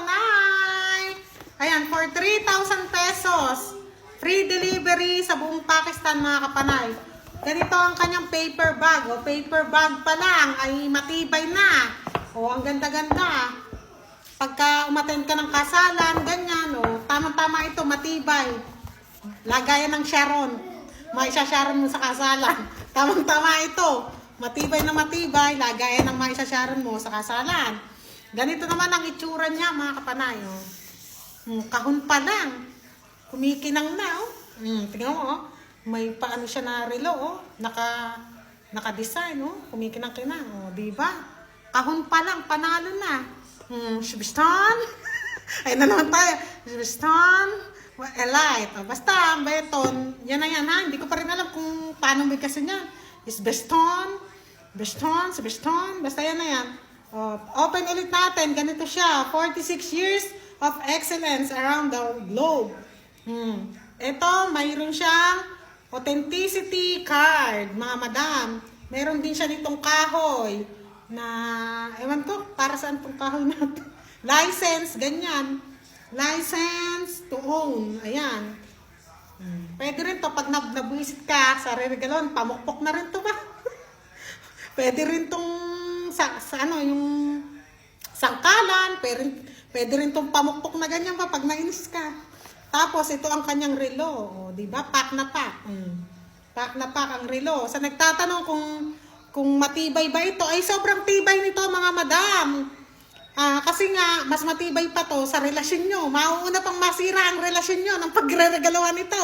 kapanay! Ayan, for 3,000 pesos. Free delivery sa buong Pakistan mga kapanay. Ganito ang kanyang paper bag. O, paper bag pa lang ay matibay na. O, ang ganda-ganda. Pagka umattend ka ng kasalan, ganyan, o, tama-tama ito, matibay. Lagayan ng Sharon. Maisha Sharon mo sa kasalan. Tamang-tama ito. Matibay na matibay, lagayan ng Maisha Sharon mo sa kasalan. Ganito naman ang itsura niya, mga kapanay. Oh. Hmm, kahon pa lang. Kumikinang na, oh. Hmm, tingnan mo, oh. May paano siya na relo, oh. Naka, naka-design, oh. Kumikinang-kinang, oh. Di ba? Kahon pa lang, panalo na. Hmm, Shibistan. Ayun na naman tayo. Shibistan. Elite. Oh, basta, beton. Yan na yan, ha? Hindi ko pa rin alam kung paano may kasi niyan. Is beston. Beston, beston. Basta yan na yan. Oh, open ulit natin. Ganito siya. 46 years of excellence around the globe. Hmm. Ito, mayroon siyang authenticity card, mga madam. Meron din siya nitong kahoy na, ewan ko, para saan tong kahoy natin. License, ganyan. License to own. Ayan. Hmm. Pwede rin to pag nab nabuisit ka sa regalon, pamukpok na rin to ba? pwede rin tong sa, sa ano, yung sangkalan, pwede, pwede rin tong pamukpok na ganyan pa pag nainis ka. Tapos ito ang kanyang relo, di ba? Pack na pack. Mm. Pack na pack ang relo. Sa nagtatanong kung kung matibay ba ito, ay sobrang tibay nito mga madam. Ah, kasi nga, mas matibay pa to sa relasyon nyo. Mauuna pang masira ang relasyon nyo ng pagre-regalawan nito.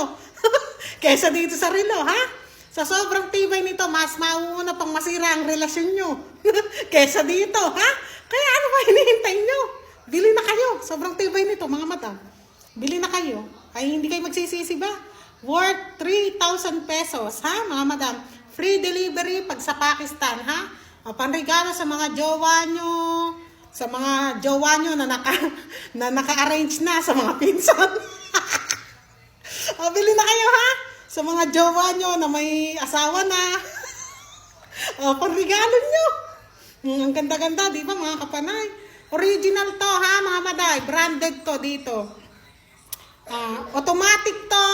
Kesa dito sa relo, ha? Sa sobrang tibay nito, mas mauuna pang masira ang relasyon nyo. Kesa dito, ha? Kaya ano ba hinihintay nyo? Bili na kayo. Sobrang tibay nito, mga madam. Bili na kayo. Ay, hindi kayo magsisisi ba? Worth 3,000 pesos, ha, mga madam? Free delivery pag sa Pakistan, ha? O, panregalo sa mga jowa nyo, sa mga jowa nyo na, naka, na naka-arrange na sa mga pinsan. o, bili na kayo, ha? Sa mga jowa nyo na may asawa na. o, panregalo nyo. Mm, ang ganda-ganda, di ba, mga kapanay? Original to, ha, mga maday? Branded to dito. Ah, automatic to.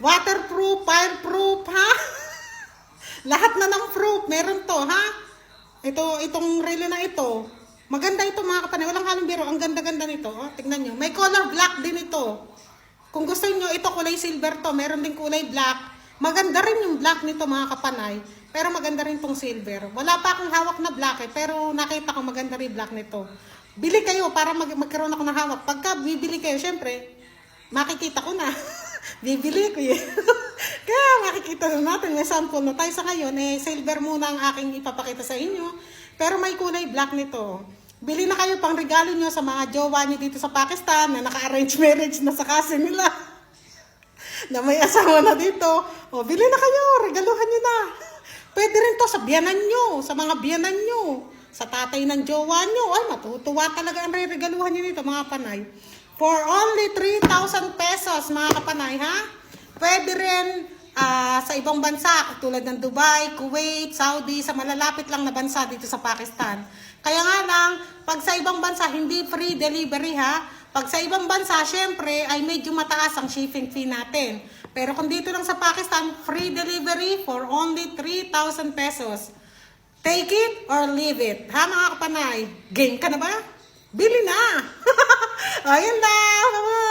Waterproof, fireproof, ha? Lahat na ng proof, meron to, ha? Ito, itong relo na ito. Maganda ito mga kapanay. Walang halong biro. Ang ganda-ganda nito. Oh, tignan nyo. May color black din ito. Kung gusto nyo, ito kulay silver to. Meron din kulay black. Maganda rin yung black nito mga kapanay. Pero maganda rin tong silver. Wala pa akong hawak na black eh. Pero nakita ko maganda rin black nito. Bili kayo para mag magkaroon ako ng hawak. Pagka bibili kayo, syempre, makikita ko na. Bibili ko yun. Kaya makikita na natin, may sample na tayo sa ngayon. Eh, silver muna ang aking ipapakita sa inyo. Pero may kulay black nito. Bili na kayo pang regalo nyo sa mga jowa nyo dito sa Pakistan na naka-arrange marriage na sa kasi nila. na may asawa na dito. O, bili na kayo, regaluhan nyo na. Pwede rin to sa biyanan nyo, sa mga biyanan nyo, sa tatay ng jowa nyo. Ay, matutuwa talaga ang regaluhan nyo nito, mga panay. For only 3,000 pesos, mga kapanay, ha? Pwede rin ah, sa ibang bansa, tulad ng Dubai, Kuwait, Saudi, sa malalapit lang na bansa dito sa Pakistan. Kaya nga lang, pag sa ibang bansa, hindi free delivery, ha? Pag sa ibang bansa, syempre, ay medyo mataas ang shipping fee natin. Pero kung dito lang sa Pakistan, free delivery for only 3,000 pesos. Take it or leave it. Ha mga kapanay? Game ka na ba? Bili na! Ayun lang.